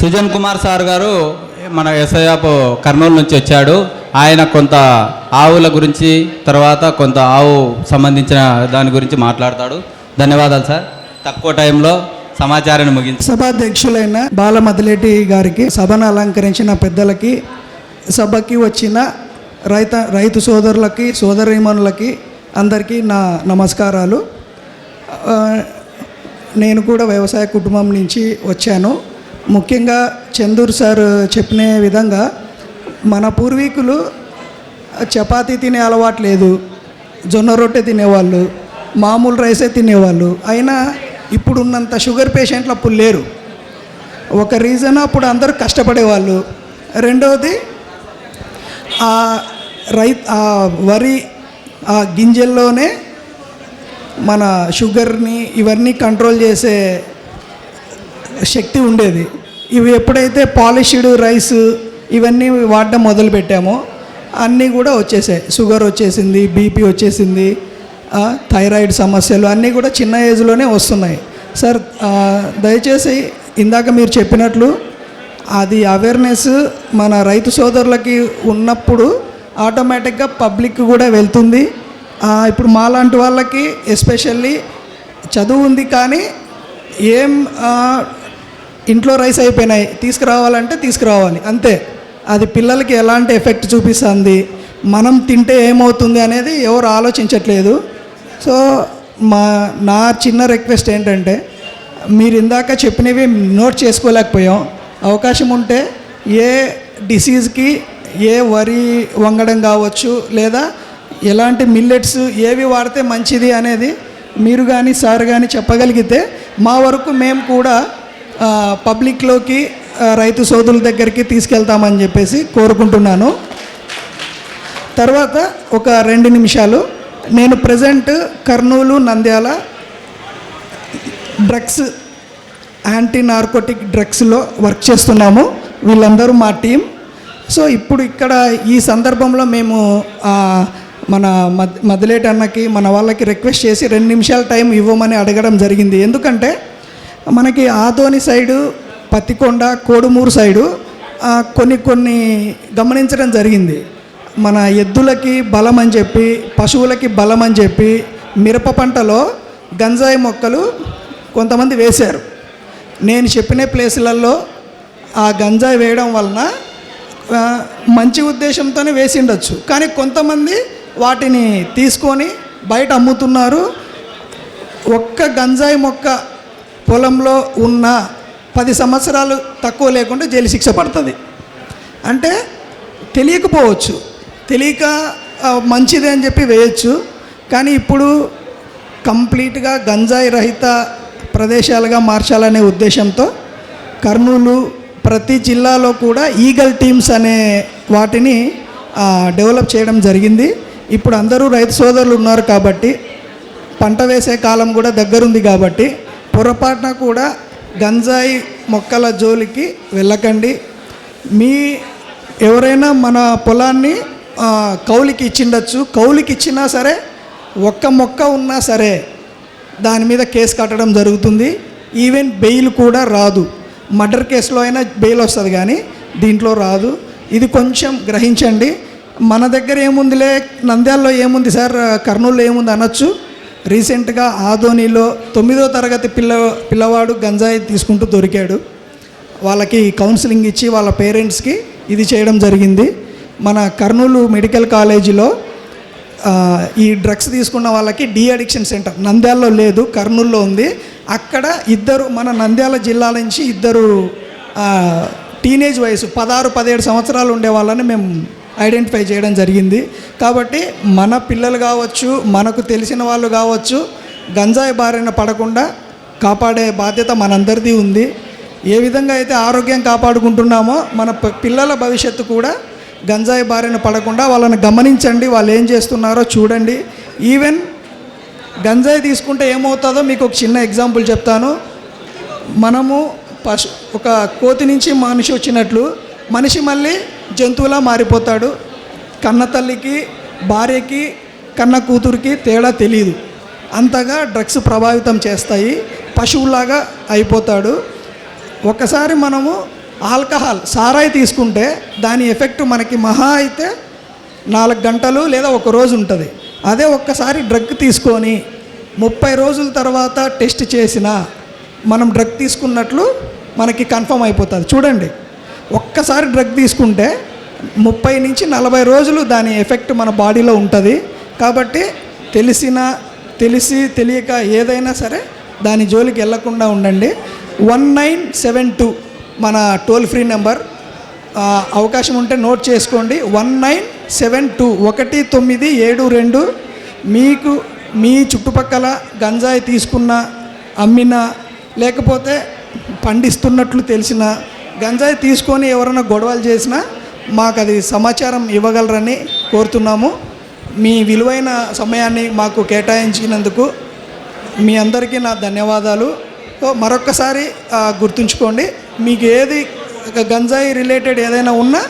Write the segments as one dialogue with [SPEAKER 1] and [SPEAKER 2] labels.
[SPEAKER 1] Sujan Kumar sir గారు మన ఎస్ఐఆప్ కర్నూలు నుంచి వచ్చాడు. ఆయన కొంత ఆవుల గురించి తర్వాత కొంత ఆవు సంబంధించిన దాని గురించి మాట్లాడతాడు. ధన్యవాదాలు సార్. తక్కువ టైంలో సమాచారాన్ని ముగించి
[SPEAKER 2] సభాధ్యక్షులైన బాల మదిలేటి గారికి సభను అలంకరించిన పెద్దలకి సభకి వచ్చిన రైత రైతు సోదరులకి సోదరీమణులకి అందరికీ నా నమస్కారాలు. నేను కూడా వ్యవసాయ కుటుంబం నుంచి వచ్చాను. ముఖ్యంగా చందూర్ సార్ చెప్పిన విధంగా మన పూర్వీకులు చపాతీ తినే అలవాటు లేదు జొన్న రొట్టె తినేవాళ్ళు మామూలు రైసే తినేవాళ్ళు. అయినా ఇప్పుడున్నంత షుగర్ పేషెంట్లు అప్పుడు లేరు. ఒక రీజన్ అప్పుడు అందరూ కష్టపడేవాళ్ళు. రెండవది ఆ రై ఆ వరి ఆ గింజల్లోనే మన షుగర్ని ఇవన్నీ కంట్రోల్ చేసే శక్తి ఉండేది. ఇవి ఎప్పుడైతే పాలిష్డ్ రైస్ ఇవన్నీ వాడడం మొదలు పెట్టామో అన్నీ కూడా వచ్చేసాయి. షుగర్ వచ్చేసింది బీపీ వచ్చేసింది థైరాయిడ్ సమస్యలు అన్నీ కూడా చిన్న ఏజ్లోనే వస్తున్నాయి. సార్ దయచేసి ఇందాక మీరు చెప్పినట్లు అది అవేర్నెస్ మన రైతు సోదరులకి ఉన్నప్పుడు ఆటోమేటిక్గా పబ్లిక్ కూడా వెళ్తుంది. ఇప్పుడు మాలాంటి వాళ్ళకి ఎస్పెషల్లీ చదువు ఉంది కానీ ఏం ఇంట్లో రైస్ అయిపోయినాయి. తీసుకురావాలంటే తీసుకురావాలి. అంతే. అది పిల్లలకి ఎలాంటి ఎఫెక్ట్ చూపిస్తుంది? మనం తింటే ఏమవుతుంది అనేది ఎవరు ఆలోచించట్లేదు. సో మా నా చిన్న రిక్వెస్ట్ ఏంటంటే మీరు ఇందాక చెప్పినవి నోట్ చేసుకోలేకపోయాం. అవకాశం ఉంటే ఏ డిసీజ్కి ఏ వరి వంగడం కావచ్చు లేదా ఎలాంటి మిల్లెట్స్ ఏవి వాడితే మంచిది అనేది మీరు కానీ సార్ కానీ చెప్పగలిగితే మా వరకు మేము కూడా పబ్లిక్లోకి రైతు సోదరుల దగ్గరికి తీసుకెళ్తామని చెప్పేసి కోరుకుంటున్నాను. తర్వాత ఒక రెండు నిమిషాలు. నేను present Kurnool Nandyal drugs anti narcotic డ్రగ్స్లో work చేస్తున్నాము. వీళ్ళందరూ మా టీం సో ఇప్పుడు ఇక్కడ ఈ సందర్భంలో మేము మన మద్ మదిలేటి అన్నకి మన వాళ్ళకి రిక్వెస్ట్ చేసి రెండు నిమిషాల టైం ఇవ్వమని అడగడం జరిగింది. ఎందుకంటే మనకి ఆదోని సైడు పత్తికొండ కోడుమూరు సైడు కొన్ని కొన్ని గమనించడం జరిగింది. మన ఎద్దులకి బలం అని చెప్పి పశువులకి బలం అని చెప్పి మిరప పంటలో గంజాయి మొక్కలు కొంతమంది వేశారు. నేను చెప్పిన ప్లేసులలో ఆ గంజాయి వేయడం వలన మంచి ఉద్దేశంతోనే వేసి ఉండొచ్చు కానీ కొంతమంది వాటిని తీసుకొని బయట అమ్ముతున్నారు. ఒక్క గంజాయి మొక్క పొలంలో ఉన్న పది సంవత్సరాలు తక్కువ లేకుండా జైలు శిక్ష పడుతుంది. అంటే తెలియకపోవచ్చు. తెలియక మంచిది అని చెప్పి వేయచ్చు. కానీ ఇప్పుడు కంప్లీట్గా గంజాయి రహిత ప్రదేశాలుగా మార్చాలనే ఉద్దేశంతో కర్నూలు ప్రతి జిల్లాలో కూడా ఈగల్ టీమ్స్ అనే వాటిని డెవలప్ చేయడం జరిగింది. ఇప్పుడు అందరూ రైతు సోదరులు ఉన్నారు కాబట్టి పంట వేసే కాలం కూడా దగ్గరుంది కాబట్టి పొరపాటున కూడా గంజాయి మొక్కల జోలికి వెళ్ళకండి. మీ ఎవరైనా మన పొలాన్ని కౌలికి ఇచ్చిండొచ్చు. కౌలికి ఇచ్చినా సరే ఒక్క మొక్క ఉన్నా సరే దాని మీద కేసు కట్టడం జరుగుతుంది. ఈవెన్ బెయిల్ కూడా రాదు. మర్డర్ కేసులో అయినా బెయిల్ వస్తుంది కానీ దీంట్లో రాదు. ఇది కొంచెం గ్రహించండి. మన దగ్గర ఏముందిలే నంద్యాలలో ఏముంది సార్? కర్నూలులో ఏముంది అనొచ్చు. రీసెంట్గా ఆదోనిలో తొమ్మిదో తరగతి పిల్ల పిల్లవాడు గంజాయి తీసుకుంటూ దొరికాడు. వాళ్ళకి కౌన్సిలింగ్ ఇచ్చి వాళ్ళ పేరెంట్స్కి ఇది చేయడం జరిగింది. మన కర్నూలు మెడికల్ కాలేజీలో ఈ డ్రగ్స్ తీసుకున్న వాళ్ళకి డి అడిక్షన్ సెంటర్ నంద్యాలలో లేదు కర్నూలులో ఉంది. అక్కడ ఇద్దరు మన నంద్యాల జిల్లా నుంచి ఇద్దరు టీనేజ్ వయసు పదహారు పదిహేడు సంవత్సరాలు ఉండే వాళ్ళని మేము ఐడెంటిఫై చేయడం జరిగింది. కాబట్టి మన పిల్లలు కావచ్చు మనకు తెలిసిన వాళ్ళు కావచ్చు గంజాయి బారిన పడకుండా కాపాడే బాధ్యత మనందరిది ఉంది. ఏ విధంగా అయితే ఆరోగ్యం కాపాడుకుంటున్నామో మన పిల్లల భవిష్యత్తు కూడా గంజాయి బారిన పడకుండా వాళ్ళని గమనించండి. వాళ్ళు ఏం చేస్తున్నారో చూడండి. ఈవెన్ గంజాయి తీసుకుంటే ఏమవుతుందో మీకు ఒక చిన్న ఎగ్జాంపుల్ చెప్తాను. మనము పశు ఒక కోతి నుంచి మనిషి వచ్చినట్లు మనిషి మళ్ళీ జంతువులా మారిపోతాడు. కన్న తల్లికి భార్యకి కన్న కూతురికి తేడా తెలియదు అంతగా డ్రగ్స్ ప్రభావితం చేస్తాయి. పశువులాగా అయిపోతాడు. ఒకసారి మనము ఆల్కహాల్ సారాయి తీసుకుంటే దాని ఎఫెక్ట్ మనకి మహా అయితే నాలుగు గంటలు లేదా ఒక రోజు ఉంటుంది. అదే ఒక్కసారి డ్రగ్ తీసుకొని ముప్పై రోజుల తర్వాత టెస్ట్ చేసిన మనం డ్రగ్ తీసుకున్నట్లు మనకి కన్ఫర్మ్ అయిపోతుంది. చూడండి. ఒక్కసారి డ్రగ్ తీసుకుంటే ముప్పై నుంచి నలభై రోజులు దాని ఎఫెక్ట్ మన బాడీలో ఉంటుంది. కాబట్టి తెలిసిన తెలిసి తెలియక ఏదైనా సరే దాని జోలికి వెళ్ళకుండా ఉండండి. వన్ నైన్ సెవెన్ టూ మన టోల్ ఫ్రీ నెంబర్ అవకాశం ఉంటే నోట్ చేసుకోండి. వన్ నైన్ సెవెన్ టూ ఒకటి తొమ్మిది ఏడు రెండు మీకు మీ చుట్టుపక్కల గంజాయి తీసుకున్న అమ్మిన లేకపోతే పండిస్తున్నట్లు తెలిసిన గంజాయి తీసుకొని ఎవరైనా గొడవలు చేసినా మాకు అది సమాచారం ఇవ్వగలరని కోరుతున్నాము. మీ విలువైన సమయాన్ని మాకు కేటాయించినందుకు మీ అందరికీ నా ధన్యవాదాలు. సో మరొక్కసారి గుర్తుంచుకోండి మీకు ఏది గంజాయి రిలేటెడ్ ఏదైనా ఉన్నా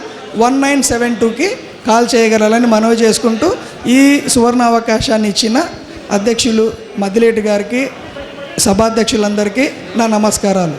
[SPEAKER 2] వన్ నైన్ సెవెన్ టూకి కాల్ చేయగలరని మనవి చేసుకుంటూ ఈ సువర్ణ అవకాశాన్ని ఇచ్చిన అధ్యక్షులు మద్దిలేటి గారికి సభాధ్యక్షులందరికీ నా నమస్కారాలు.